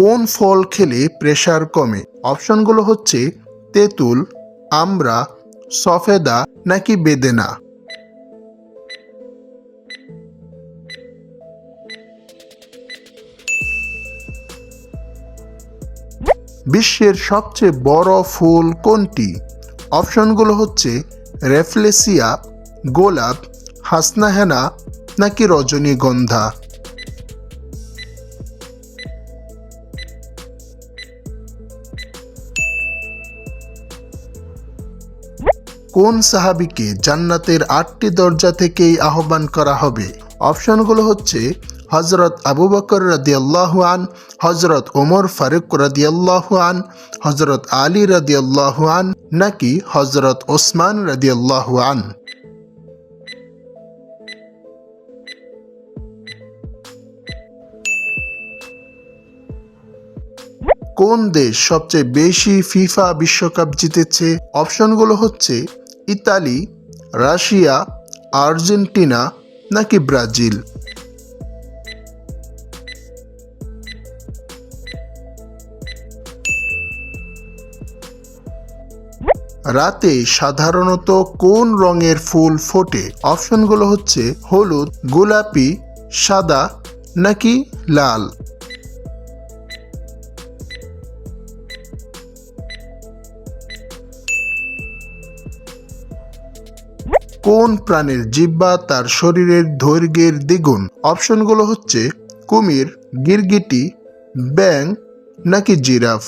কোন ফল খেলে প্রেশার কমে? অপশনগুলো হচ্ছে তেঁতুল, আমড়া, সফেদা নাকি বেদেনা? বিশ্বের সবচেয়ে বড় ফুল কোনটি? অপশনগুলো হচ্ছে রেফলেসিয়া, গোলাপ, হাসনাহেনা নাকি রজনীগন্ধা? কোন সাহাবিকে জান্নাতের আটটি দরজা থেকেই আহ্বান করা হবে? অপশনগুলো হচ্ছে হজরত আবু বকর রাদিয়াল্লাহু আন হজরত ওমর ফারুক রাদিয়াল্লাহু আন হজরত আলী রাদিয়াল্লাহু আন, নাকি হজরত ওসমান রাদিয়াল্লাহু আন। কোন দেশ সবচেয়ে বেশি ফিফা বিশ্বকাপ জিতেছে? অপশনগুলো হচ্ছে ইতালি, রাশিয়া, আর্জেন্টিনা নাকি ব্রাজিল? রাতে সাধারণত কোন রঙের ফুল ফোটে? অপশনগুলো হচ্ছে হলুদ, গোলাপি, সাদা নাকি লাল? কোন প্রাণীর জিব্বা তার শরীরের দৈর্ঘ্যের দ্বিগুণ? অপশনগুলো হচ্ছে কুমির, গিরগিটি ব্যাং নাকি জিরাফ?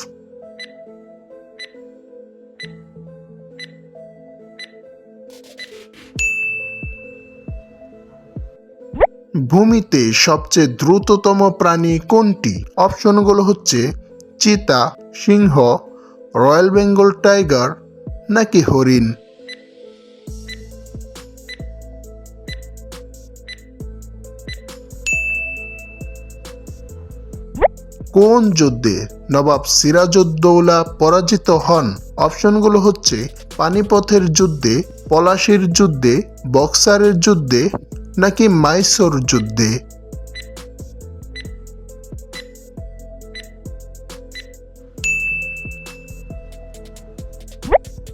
ভূমিতে সবচেয়ে দ্রুততম প্রাণী কোনটি? অপশনগুলো হচ্ছে চিতা, সিংহ, রয়্যাল বেঙ্গল টাইগার নাকি হরিণ? কোন যুদ্ধে নবাব সিরাজউদ্দৌলা পরাজিত হন? অপশনগুলো হচ্ছে পানিপথের যুদ্ধে, পলাশির যুদ্ধে, বক্সারের যুদ্ধে নাকি মাইসোর যুদ্ধে?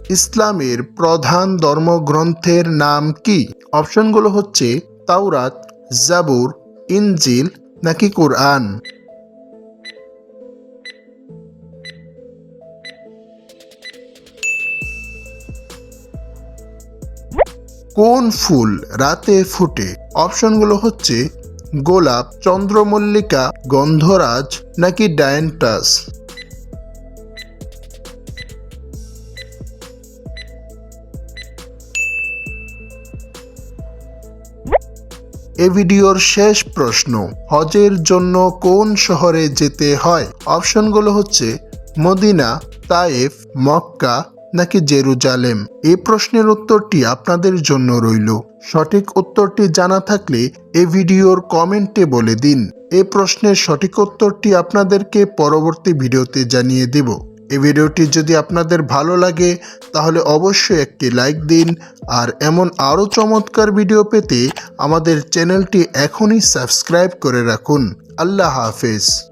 ইসলামের প্রধান ধর্মগ্রন্থের নাম কি? অপশনগুলো হচ্ছে তাওরাত, জাবুর, ইনজিল নাকি কোরআন? কোন ফুল রাতে ফুটে? অপশনগুলো হচ্ছে গোলাপ, চন্দ্রমল্লিকা, গন্ধরাজ নাকি ডায়েন্টাস? এ ভিডিওর শেষ প্রশ্ন, হজের জন্য কোন শহরে যেতে হয়? অপশনগুলো হচ্ছে মদিনা, তায়েফ, মক্কা নাকি জেরুজালেম? এই প্রশ্নের উত্তরটি আপনাদের জন্য রইল। সঠিক উত্তরটি জানা থাকলে এ ভিডিওর কমেন্টে বলে দিন। এই প্রশ্নের সঠিক উত্তরটি আপনাদেরকে পরবর্তী ভিডিওতে জানিয়ে দেব। এই ভিডিওটি যদি আপনাদের ভালো লাগে, তাহলে অবশ্যই একটি লাইক দিন। আর এমন আরও চমৎকার ভিডিও পেতে আমাদের চ্যানেলটি এখনই সাবস্ক্রাইব করে রাখুন। আল্লাহ হাফেজ।